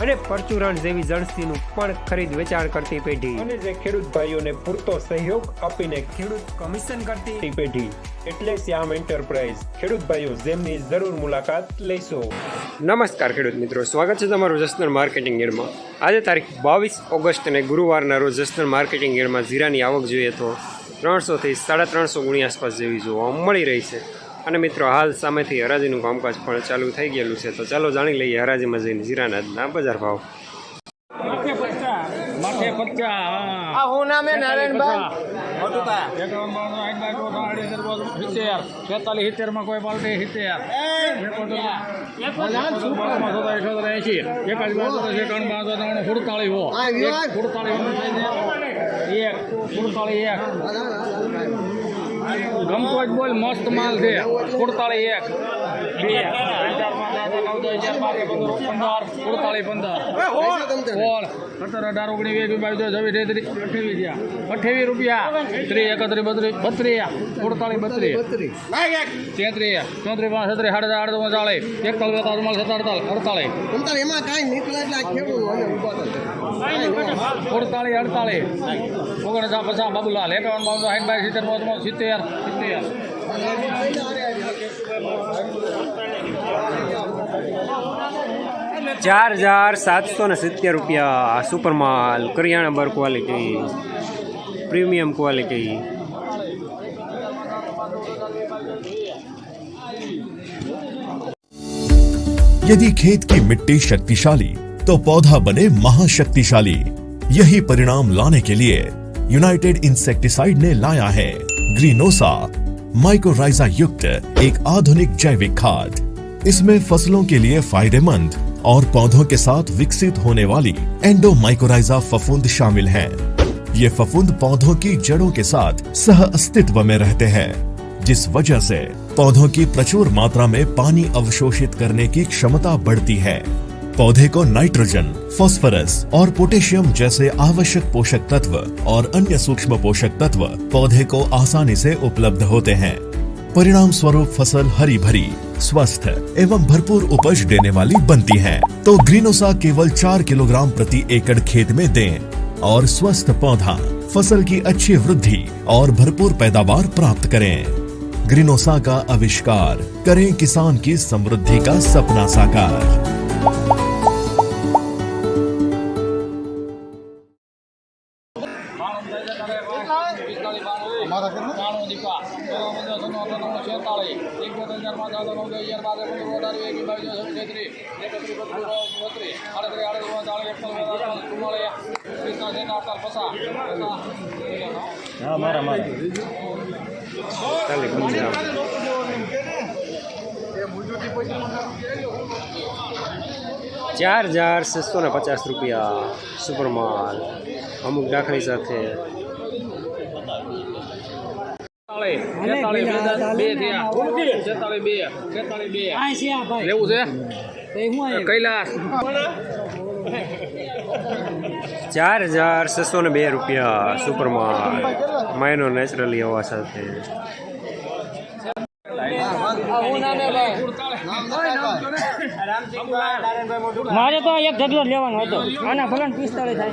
અને પરચુરણ જેવી જણસીનું પણ ખરીદ વેચાણ કરતી પેઢી. અને જે ખેડૂત ભાઈઓને પૂરતો સહયોગ આપીને ખેડૂત કમિશન કરતી પેઢી. એટલે શ્યામ એન્ટરપ્રાઇઝ. ખેડૂત ભાઈઓ જેમની જરૂર મુલાકાત લેશો. નમસ્કાર ખેડૂત મિત્રો સ્વાગત છે તમારું જસનલ માર્કેટિંગ યાર્ડમાં આજે તારીખ બાવીસ ઓગસ્ટ અને ગુરુવારના રોજ જસનલ માર્કેટિંગ યરમાં જીરાની આવક જોઈએ તો ત્રણસોથી સાડા ત્રણસો ગુણી આસપાસ જેવી જોવા મળી રહી છે. અને મિત્રો હાલ સામેથી હરાજીનું કામકાજ પણ ચાલુ થઈ ગયેલું છે. તો ચાલો જાણી લઈએ હરાજીમાં જઈને જીરાના આજના બજાર ભાવ. હા. નામે નારાયણભાઈ છેતાલીસ સિત્તેરમાં કોઈ પાલટી સિત્તેર. એસી ત્રણ એક સુડતાલીસ એક. ગમતો જ બોલ મસ્ત માલ છે. કુડતાળી એક. બે. ચાર, પંદર, પંદર પંદર રૂપિયા. ત્રીસ એકત્રીસ બત્રીસ બત્રીસ. સુડતાલીસ બત્રીસ. તેત્રીસ. ચોત્રીસ પાંચ છત્રીસ સાડા ચાલીસ સત્તાલીસ અડતાલીસ. ઊભા થશે. અડતાલીસ અડતાલીસ ઓગણસાઠ પચાસ બાબુલાલ એકાવન બાવન સાઠ બાવીસ સિત્તેર પાંચ સિત્તેર સિત્તેર ચાર હજાર સાતસો ને સિત્તેર રૂપિયા સુપર માલ કરિયાણા બર ક્વોલિટી પ્રીમિયમ ક્વોલિટી यदि खेत की मिट्टी शक्तिशाली तो पौधा बने महाशक्तिशाली। यही परिणाम लाने के लिए यूनाइटेड इंसेक्टिसाइड ने लाया है। ग्रीनोसा माइक्रोराइजा युक्त एक आधुनिक जैविक खाद। इसमें फ़सलों के लिए फ़ायदेमंद और पौधों के साथ विकसित होने वाली एंडो एंडोमाइकोराइजा फफूंद शामिल हैं। ये फफूंद पौधों की जड़ों के साथ सह अस्तित्व में रहते हैं, जिस वजह से पौधों की प्रचुर मात्रा में पानी अवशोषित करने की क्षमता बढ़ती है। पौधे को नाइट्रोजन, फास्फोरस और पोटेशियम जैसे आवश्यक पोषक तत्व और अन्य सूक्ष्म पोषक तत्व पौधे को आसानी से उपलब्ध होते हैं। परिणाम स्वरूप फ़सल हरी भरी स्वस्थ एवं भरपूर उपज देने वाली बनती है। तो ग्रीनोसा केवल चार किलोग्राम प्रति एकड़ खेत में दें और स्वस्थ पौधा, फ़सल की अच्छी वृद्धि और भरपूर पैदावार प्राप्त करें। ग्रीनोसा का आविष्कार करें किसान की समृद्धि का सपना साकार। બાણું દીપા. છેતાલીસ એકોતેર હજાર પાંચ હજાર નવ હજાર બાર અઢાર એક બાવીસ છત્રીસ. એકત્રીસ બત્રીસ બત્રીસ આડત્રીસ આડત્રીસ ચાલીસ એકતાલીસ ચુમ્માલીસ પિસ્તાલીસ અડતાલીસ પચાસ ચાર હજાર છસો ને પચાસ રૂપિયા સુપર માલ અમુક દાખલી સાથે. ચાર હજાર છસો ને બે રૂપિયા સુપરમાં માયનો નેચરલી હવા સાથે. મારે તો એક ઢગલો લેવાનો હતો. આના ભલે. ને પિસ્તાળીસ થાય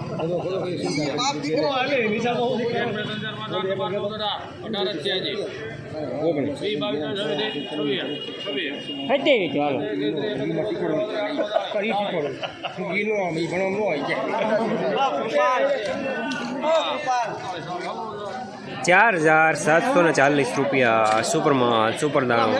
ચાર હજાર સાતસો ને ચાલીસ રૂપિયા સુપરમાં સુપર દાણો.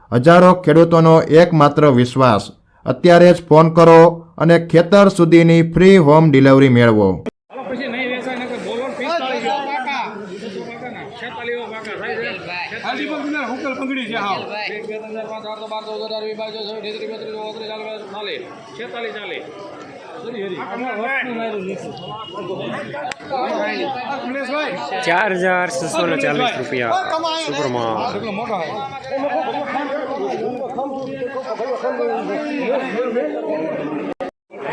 હજારો ખેડૂતોનો એકમાત્ર વિશ્વાસ. અત્યારે જ ફોન કરો અને ખેતર સુધીની ફ્રી હોમ ડિલિવરી મેળવો. હાલો પછી નહીં વેચાય ને કોઈ બોલો ને 45 જેવા પાકા. બસો પાકાના, 46 જેવા પાકા થાય છે. હાજી પણ તમને હુકલ પકડી છે હાવ. એક, બે, ત્રણ, ચાર, હજાર છસો ને ચાલીસ રૂપિયા. સુપરમાં.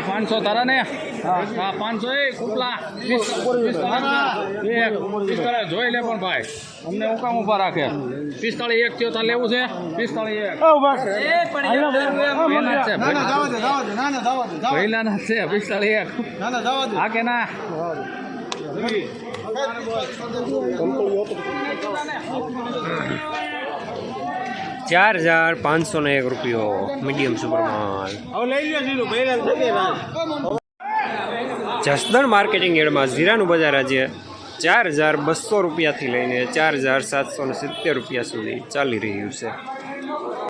પાંચસો તારા ને? હા પાંચસો એ કુપલા પિસ્તાળીસ. એક જોઈ લે પણ ભાઈ. અમને હું કામ ઊભા રાખે? પિસ્તાળીસ એક થયો તાર લેવું છે? પિસ્તાળીસ એક. પહેલા છે પિસ્તાળી પિસ્તાળીસ એક. હા કે ના? ચાર હજાર પાંચસો ને એક રૂપિયો મીડિયમ સુપરમાં જસદણ માર્કેટિંગ એડમાં જીરાનું બજાર આજે ચાર હજાર બસો રૂપિયાથી લઈને ચાર હજાર સાતસો ને સિત્તેર રૂપિયા સુધી ચાલી રહ્યું છે.